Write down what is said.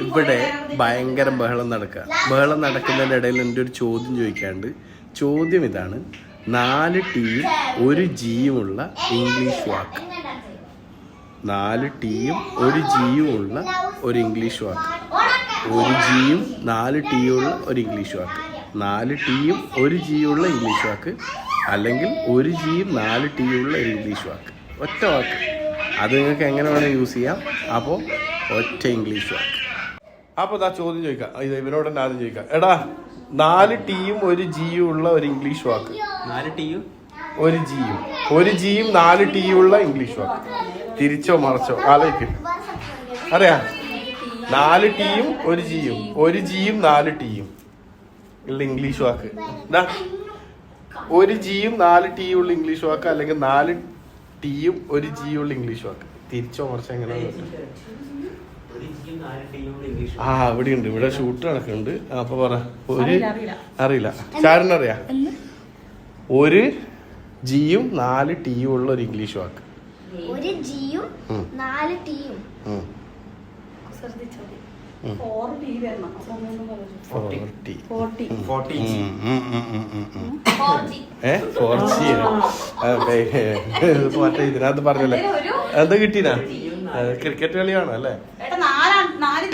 ഇവിടെ ഭയങ്കര ബഹളം നടക്കുക ബഹളം നടക്കുന്നതിന്റെ ഇടയിൽ എന്റെ ഒരു ചോദ്യം ചോദിക്കാണ്ട്. ചോദ്യം ഇതാണ് നാല് ടീയും ഒരു ജിയുമുള്ള ഇംഗ്ലീഷ് വാക്ക്. നാല് ടീയും ഒരു ജിയുമുള്ള ഒരു ഇംഗ്ലീഷ് വാക്ക്. ഒരു ജിയും നാല് ടീയും ഉള്ള ഒരു ഇംഗ്ലീഷ് വാക്ക്. നാല് ടീയും ഒരു ജിയുള്ള ഇംഗ്ലീഷ് വാക്ക്. അല്ലെങ്കിൽ ഒരു ജിയും നാല് ടീയും ഉള്ള ഒരു ഇംഗ്ലീഷ് വാക്ക്. ഒറ്റ വാക്ക്. അത് നിങ്ങൾക്ക് എങ്ങനെ വേണമെങ്കിൽ യൂസ് ചെയ്യാം. അപ്പോൾ ഒറ്റ ഇംഗ്ലീഷ് വാക്ക്. അപ്പോൾ ഇതാ ചോദ്യം ചോദിക്കാം. ഇത് ഇവരോട് തന്നെ ആദ്യം ചോദിക്കാം. എടാ നാല് ടീയും ഒരു ജിയും ഉള്ള ഒരു ഇംഗ്ലീഷ് വാക്ക്. നാല് ടീയും? ഒരു ജിയും ഒരു ജിയും നാല് ടീയും ഉള്ള ഇംഗ്ലീഷ് വാക്ക്. തിരിച്ചോ മറച്ചോ ആലോചിക്കും. അറിയാ? നാല് ടീയും ഒരു ജിയും ഒരു ജിയും നാല് ടീയും ഉള്ള ഇംഗ്ലീഷ് വാക്ക്. ദാ, ഒരു ജിയും നാല് ടീയും ഉള്ള ഇംഗ്ലീഷ് വാക്ക് അല്ലെങ്കിൽ നാല് ടീയും ഒരു ജിയും ഉള്ള ഇംഗ്ലീഷ് വാക്ക്. തിരിച്ചോ മറിച്ചോ എങ്ങനെ ആ അവിടെ ഉണ്ട് ഇവിടെ ഷൂട്ട് നടക്കുന്നുണ്ട്. അപ്പൊ പറ. ഒരു അറിയില്ല, അറിയില്ല. അറിയാ. ചാരനറിയാ ഒരു ജിയും നാല് ടീയും ഉള്ള ഒരു ഇംഗ്ലീഷ് വാക്ക്. ഒരു ജിയും നാല് ടീയും. ഇതിനകത്ത് പറഞ്ഞല്ലേ? എന്താ കിട്ടീനാ? ക്രിക്കറ്റ് കളിയാണോ నాది